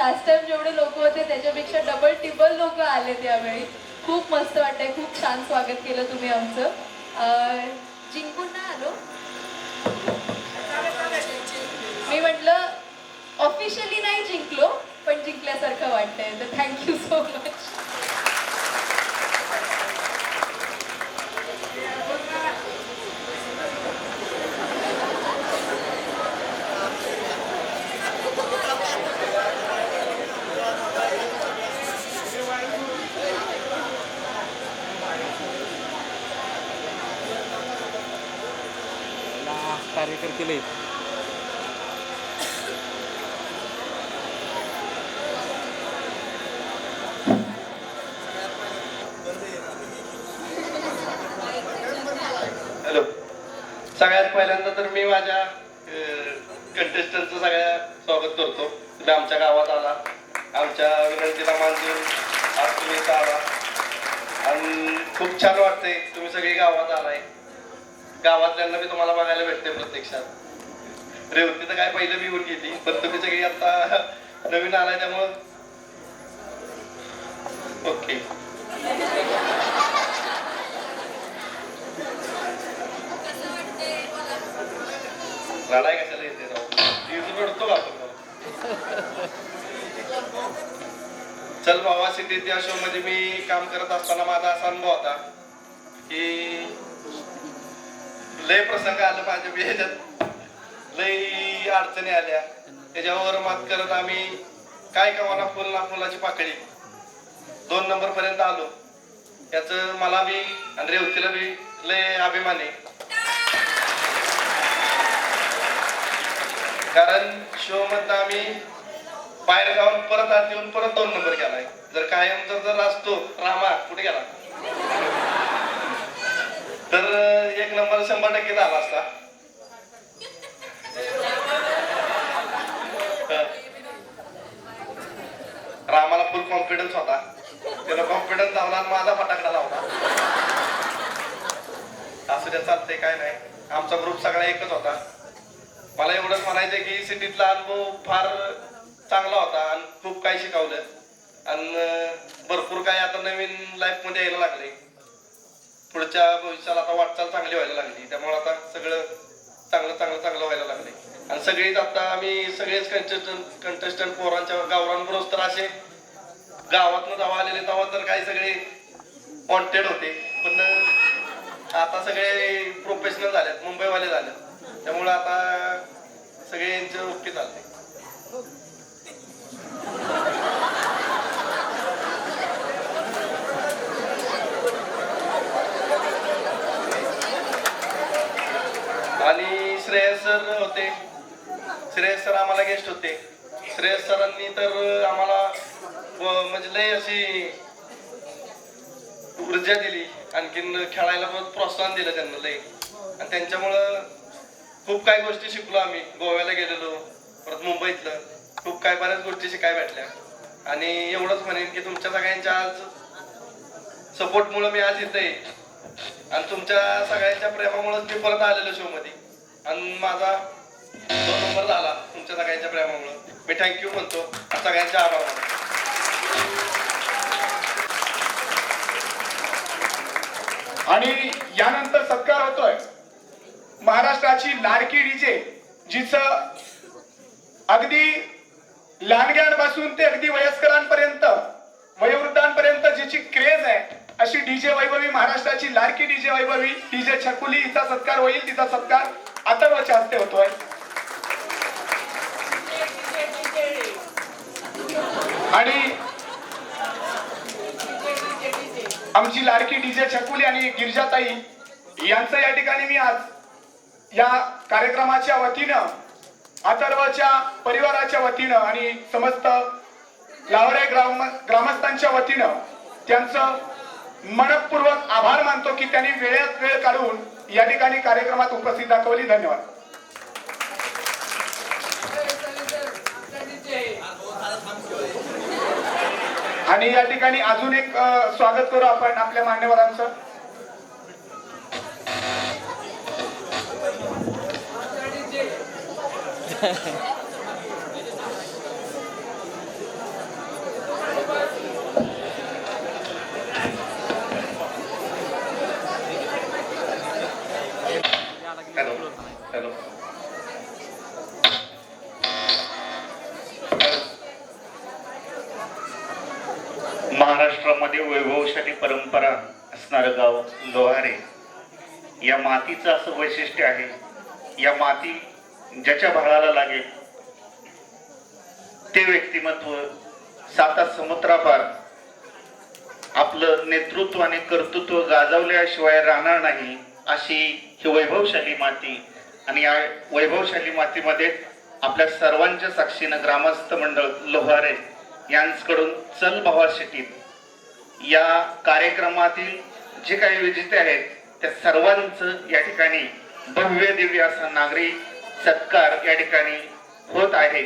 Last time जेवढे लोक होते त्याच्यापेक्षा डबल टिबल लोक आले त्यावेळी खूप मस्त वाटतंय खूप छान स्वागत केलं तुम्ही आमचं. जिंकून ना आलो. मी म्हटलं ऑफिशियली नाही जिंकलो पण जिंकल्यासारखं वाटतंय. तर थँक्यू सो मच कार्यकर्ते हॅलो. सगळ्यात पहिल्यांदा तर मी माझ्या कंटेस्टंटचं सगळ्या स्वागत करतो. तुम्ही आमच्या गावात आला. आमच्या विनंतीला मान देऊन आज तुम्ही इथं आला. आणि खूप छान वाटतंय. तुम्ही सगळे गावात आलाय. गावातल्यांना मी तुम्हाला बघायला भेटते प्रत्यक्षात. रेवती तर काय पहिलं मी होऊन ती पण तुम्ही सगळी आता नवीन आलाय त्यामुळं. ओके. रडाय कशाला येते राव? रडतो का आपण. चल बाबा सिटीत या शो मध्ये मी काम करत असताना माझा असा अनुभव होता की लय प्रसंग आलं माझ्या ह्याच्यात. लय अडचणी आल्या. त्याच्यावर मात करत आम्ही काय कामाला फुल ना फुलाची पाकळी. दोन नंबर पर्यंत आलो. याच मला बी आणि रेवतीला बी लय अभिमान. आहे कारण शो मध्ये आम्ही बाहेर गावून परत आत येऊन परत दोन नंबर गेलाय जर कायम जर जर असतो रामा कुठे गेला? तर एक नंबर शंभर टक्के झाला असता. रामाला फुल कॉन्फिडन्स होता. त्याला कॉन्फिडन्स लावला आणि माझा फटाकडा लावला. असं त्या चालतंय काय नाही. आमचा ग्रुप सगळा एकच होता. मला एवढंच म्हणायचं की सिटीतला अनुभव फार चांगला होता आणि खूप काही शिकवलं. आणि भरपूर काही आता नवीन लाईफमध्ये यायला लागले. पुढच्या भविष्याला आता वाटचाल चांगली व्हायला लागली. त्यामुळे आता सगळं चांगलं चांगलं चांगलं व्हायला लागले आणि सगळीच आता आम्ही सगळेच कंटेस्टंट कंटेस्टंट पोरांच्या गावरांबरोबर तर असे गावातनं जावा आलेले तेव्हा तर काही सगळे वॉन्टेड होते. पण आता सगळे प्रोफेशनल झालेत मुंबईवाले झालेत. त्यामुळे आता सगळे यांचे ओके चालते आणि श्रेयस सर होते. श्रेयस सर आम्हाला गेस्ट होते. श्रेयस सरांनी तर आम्हाला म्हणजे लय अशी ऊर्जा दिली. आणखीन खेळायला प्रोत्साहन दिलं त्यांना लय. आणि त्यांच्यामुळं खूप काही गोष्टी शिकलो आम्ही. गोव्याला गेलेलो परत मुंबईतलं. खूप काय बऱ्याच गोष्टी शिकाय भेटल्या. आणि एवढंच म्हणेन की तुमच्या सगळ्यांच्या आज सपोर्टमुळं मी आज इथे आणि तुमच्या सगळ्यांच्या प्रेमामुळेच मी परत आलेलो शो मध्ये. आणि माझा दोन नंबर झाला तुमच्या सगळ्यांच्या प्रेमामुळं. मी थँक्यू म्हणतो. सगळ्यांच्या आभार आणि यानंतर सत्कार होतोय. महाराष्ट्राची लाडकी डीजे जिचं अगदी लहानग्यांपासून ते अगदी वयस्करांपर्यंत वयोवृद्धांपर्यंत जिची क्रेज आहे अशी डीजे वैभवी महाराष्ट्राची लाडकी डीजे वैभवी डीजे छकुली हिचा सत्कार होईल तिचा सत्कार. अथर्वच्या हस्ते होतोय. आणि आमची लाडकी डीजे छकुली आणि गिरजाताई यांचं या ठिकाणी मी आज या कार्यक्रमाच्या वतीनं अथर्वच्या परिवाराच्या वतीनं आणि समस्त लावरे ग्राम ग्रामस्थांच्या वतीनं त्यांचं मनपूर्वक आभार मानतो की त्यांनी वेळात वेळ काढून या ठिकाणी कार्यक्रमात उपस्थित दाखवली. धन्यवाद. आणि या ठिकाणी अजून एक स्वागत करू आपण आपल्या मान्यवरांचं हॅलो महाराष्ट्रामध्ये वैभवशाली परंपरा असणारं गाव लोहारे. या मातीचं असं वैशिष्ट्य आहे. या माती ज्याच्या भाळाला लागेल ते व्यक्तिमत्व साता समुद्रापार आपलं नेतृत्व आणि कर्तृत्व गाजवल्याशिवाय राहणार नाही अशी ही वैभवशाली माती. आणि या वैभवशाली मातीमध्ये आपल्या सर्वांच्या साक्षीनं ग्रामस्थ मंडळ लोहारे यांकडून चल भावा शेटीत या कार्यक्रमातील जे काही विजेते आहेत त्या सर्वांचं या ठिकाणी भव्य दिव्य असा नागरी सत्कार या ठिकाणी होत आहे.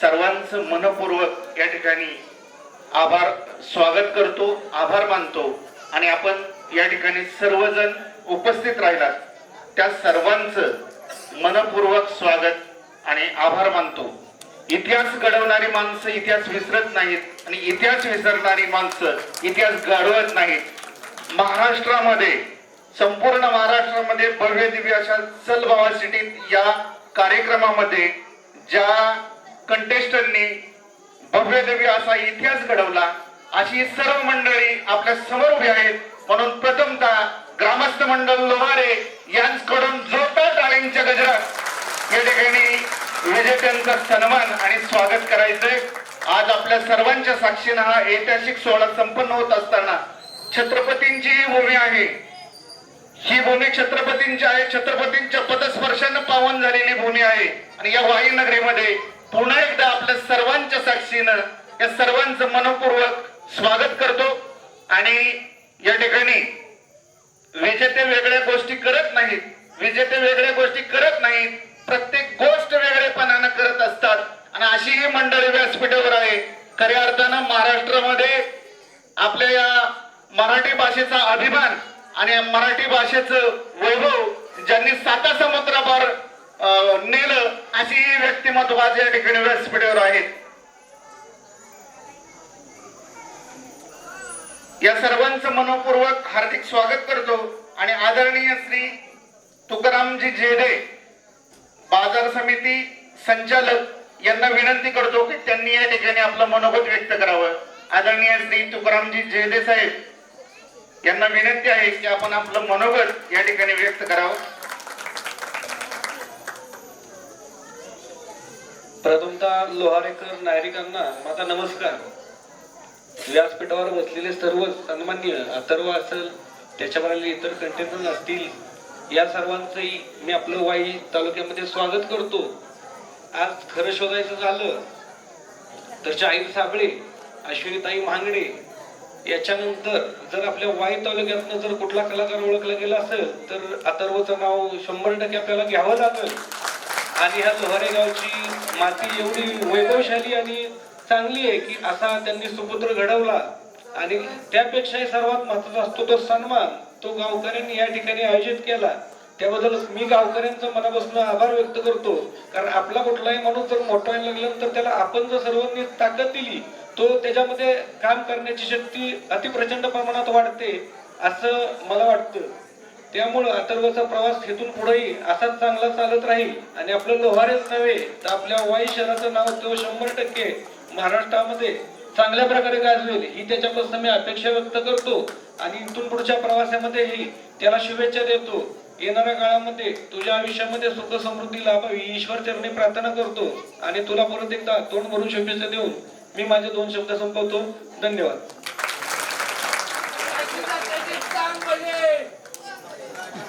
सर्वांचं मनपूर्वक या ठिकाणी आभार स्वागत करतो आभार मानतो आणि आपण या ठिकाणी सर्वजण उपस्थित राहिलात. त्या सर्वांचं मनपूर्वक स्वागत आणि आभार मानतो. इतिहास घडवणारी माणसं इतिहास विसरत नाहीत आणि इतिहास विसरणारी माणसं इतिहास घडवत नाहीत. महाराष्ट्रामध्ये संपूर्ण महाराष्ट्रामध्ये भव्य दिव्य अशा सलभावा सिटीत या कार्यक्रमामध्ये ज्या कंटेस्टंटनी भव्य दिव्य असा इतिहास घडवला अशी सर्व मंडळी आपल्यासमोर उभी आहेत. म्हणून प्रथमतः ग्रामस्थ मंडळ लोहारे यांच्याकडून जोरदार टाळींच्या गजरात या ठिकाणी विजेत्यांचा सन्मान आणि स्वागत करायचंय. आज आपल्या सर्वांच्या साक्षीनं हा ऐतिहासिक सोहळा संपन्न होत असताना छत्रपतींची ही भूमी आहे. ही भूमी छत्रपतींची आहे. छत्रपतींच्या पदस्पर्शानं पावन झालेली भूमी आहे. आणि या वाई नगरीमध्ये पुन्हा एकदा आपल्या सर्वांच्या साक्षीनं या सर्वांचं मनपूर्वक स्वागत करतो. आणि या ठिकाणी विजेते वेगळे गोष्टी करत नाहीत विजेते वेगळ्या गोष्टी करत नाहीत प्रत्येक गोष्ट वेगळेपणानं करत असतात आणि अशी ही मंडळी व्यासपीठावर आहे खऱ्या अर्थानं महाराष्ट्रामध्ये आपल्या या मराठी भाषेचा अभिमान आणि या मराठी भाषेचं वैभव ज्यांनी साता समुद्रावर नेलं अशी व्यक्तिमत्व आज या ठिकाणी व्यासपीठावर आहेत. या सर्वांचं मनपूर्वक हार्दिक स्वागत करतो आणि आदरणीय श्री तुकारामजी जेडे बाजार समिती संचालक यांना विनंती करतो की त्यांनी या ठिकाणी आपलं मनोगत व्यक्त करावं. आदरणीय श्री तुकारामजी जेडे साहेब यांना विनंती आहे की आपण आपलं मनोगत या ठिकाणी व्यक्त करावं. प्रथमता लोहारेकर नागरिकांना माझा नमस्कार. व्यासपीठावर बसलेले सर्व सन्मान्य अथर्व असेल त्याच्यावरील इतर कंटेनर असतील या सर्वांचंही मी आपलं वाई तालुक्यामध्ये स्वागत करतो. आज खरं शोधायचं झालं तर शाहीर साबळे अश्विनीताई महांगडे याच्यानंतर जर आपल्या वाई तालुक्यातनं जर कुठला कलाकार ओळखला गेला असेल तर अथर्वचं नाव शंभर टक्के आपल्याला घ्यावं लागेल. आणि ह्या लोहारे गावची माती एवढी वैभवशाली आणि चांगली आहे की असा त्यांनी सुपुत्र घडवला. आणि त्यापेक्षाही सर्वात महत्त्वाचा असतो तो सन्मान. तो गावकऱ्यांनी या ठिकाणी आयोजित केला. त्याबद्दल मी गावकऱ्यांचा मनापासून आभार व्यक्त करतो. कारण आपला कुठलाही माणूस जर मोठा व्हायला लागला तर त्याला आपण जर सर्वांनी ताकद दिली तो त्याच्यामध्ये काम करण्याची शक्ती अतिप्रचंड प्रमाणात वाढते असं मला वाटतं. त्यामुळं अथर्वचा प्रवास हेतून पुढेही असाच चांगला चालत राहील. आणि आपलं लोहारेच नव्हे तर आपल्या वाई शहराचं नाव तो शंभर टक्के महाराष्ट्रामध्ये चांगल्या प्रकारे गाजवेल. ही त्याच्यापासून मी अपेक्षा व्यक्त करतो. आणि इथून पुढच्या प्रवासामध्येही त्याला शुभेच्छा देतो. येणाऱ्या काळामध्ये तुझ्या आयुष्यामध्ये सुख समृद्धी लाभावी ईश्वर चरणी प्रार्थना करतो. आणि तुला परत एकदा तोंड भरून शुभेच्छा देऊन मी माझे दोन शब्द संपवतो. धन्यवाद.